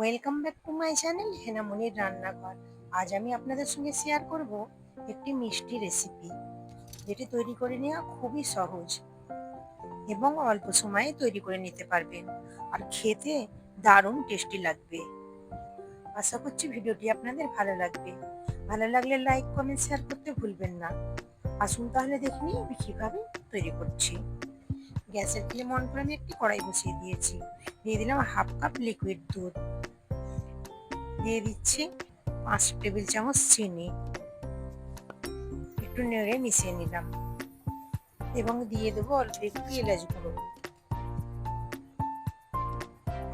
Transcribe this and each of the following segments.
Welcome back to my channel হেনামনির রান্নাঘর আজ আমি আপনাদের সঙ্গে শেয়ার করব একটি মিষ্টি রেসিপি যেটি তৈরি করে নেওয়া খুবই সহজ এবং অল্প সময়ে তৈরি করে নিতে পারবেন। আর খেতে দারুণ টেস্টি লাগবে। আশা করছি ভিডিওটি আপনাদের ভালো লাগবে। ভালো লাগলে লাইক কমেন্ট শেয়ার করতে ভুলবেন না। আসুন তাহলে দেখে নিই আমি কীভাবে তৈরি করছি। গ্যাসের ফ্লেম অন করে আমি একটি কড়াই বসিয়ে দিয়েছি। দিয়ে দিলাম হাফ কাপ লিকুইড দুধ। দিয়ে দিচ্ছি পাঁচ টেবিল চামচ চিনি। একটু নেড়ে মিশিয়ে নিলাম। এবং দিয়ে দেবো অল্প একটু এলাচ গুঁড়ো।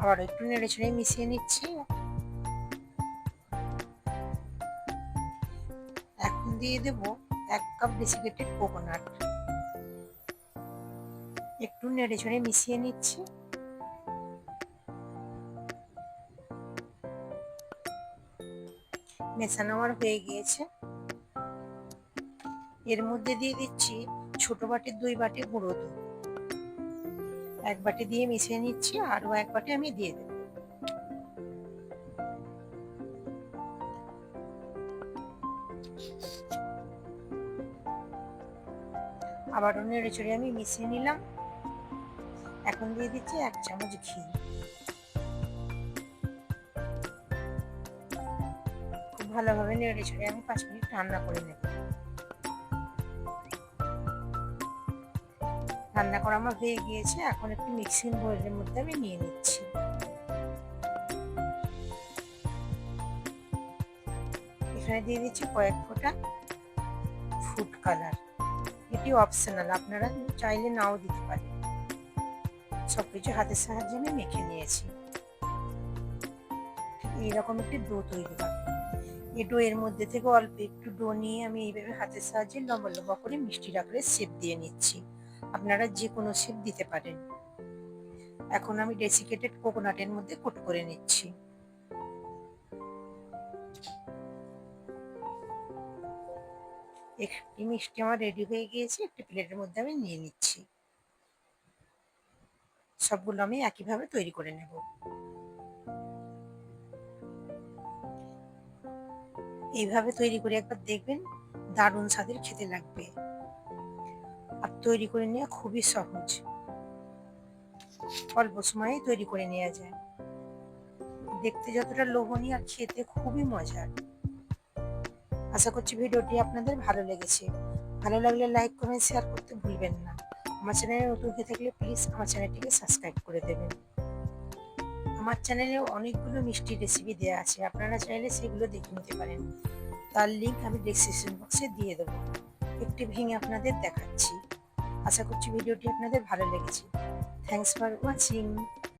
আবার একটু নেড়ে ছেড়ে মিশিয়ে নিচ্ছি। এখন দিয়ে দেবো এক কাপ ডেসিকেটেড কোকোনাট একটু নেড়ে ছেড়ে মিশিয়ে নিচ্ছি। মেশানো আমার হয়ে গিয়েছে। এর মধ্যে দিয়ে দিচ্ছি ছোট বাটির দুই বাটি গুঁড়ো দুধ। এক বাটি দিয়ে মিশিয়ে নিচ্ছি, আরও এক বাটি আমি দিয়ে দেব। আবারও নেড়ে চড়ে আমি মিশিয়ে নিলাম। এখন দিয়ে দিচ্ছি এক চামচ ঘি। খুব ভালোভাবে নেড়ে চড়ে আমি পাঁচ মিনিট রান্না করে নেব। রান্না করা আমার হয়ে গিয়েছে, এখন একটি মিক্সিং বোলের মধ্যে আমি নিয়ে নিচ্ছি। এখানে দিয়ে দিচ্ছি কয়েক ফোঁটা ফুড কালার। এটি অপশনাল, আপনারা চাইলে নাও দিতে পারেন। সবকিছু হাতের সাহায্যে আমি মেখে নিয়েছি। এইরকম একটি ডো তৈরি হবে এই ডো এর মধ্যে থেকে অল্প একটু ডো নিয়ে আমি এইভাবে হাতের সাহায্যে লম্বা লম্বা করে মিষ্টির আকারে শেপ দিয়ে নিচ্ছি। আপনারা যে কোনো শেপ দিতে পারেন। এখন আমি ডেসিকেটেড কোকোনাটের মধ্যে কোট করে নিচ্ছি। একটি মিষ্টি আমার রেডি হয়ে গিয়েছে, একটি প্লেটের মধ্যে আমি নিয়ে নিচ্ছি। সবগুলো আমি একইভাবে তৈরি করে নেব। এইভাবে তৈরি করে একবার দেখবেন দারুণ স্বাদের খেতে লাগবে। আর তৈরি করে নেওয়া খুবই সহজ। অল্প সময়ে তৈরি করে নেওয়া যায়। দেখতে যতটা লোভনীয় আর খেতে খুবই মজার। আশা করছি ভিডিওটি আপনাদের ভালো লেগেছে। ভালো লাগলে লাইক, কমেন্ট শেয়ার করতে ভুলবেন না। আমার চ্যানেলে নতুন হয়ে থাকলে প্লিজ আমার চ্যানেলটিকে সাবস্ক্রাইব করে দেবেন। আমার চ্যানেলে অনেকগুলো মিষ্টি রেসিপি দেওয়া আছে, আপনারা চাইলে সেগুলো দেখে নিতে পারেন। তার লিঙ্ক আমি ডিসক্রিপশন বক্সে দিয়ে দেবো। একটি ভেঙে আপনাদের দেখাচ্ছি। আশা করছি ভিডিওটি আপনাদের ভালো লেগেছে। Thanks for watching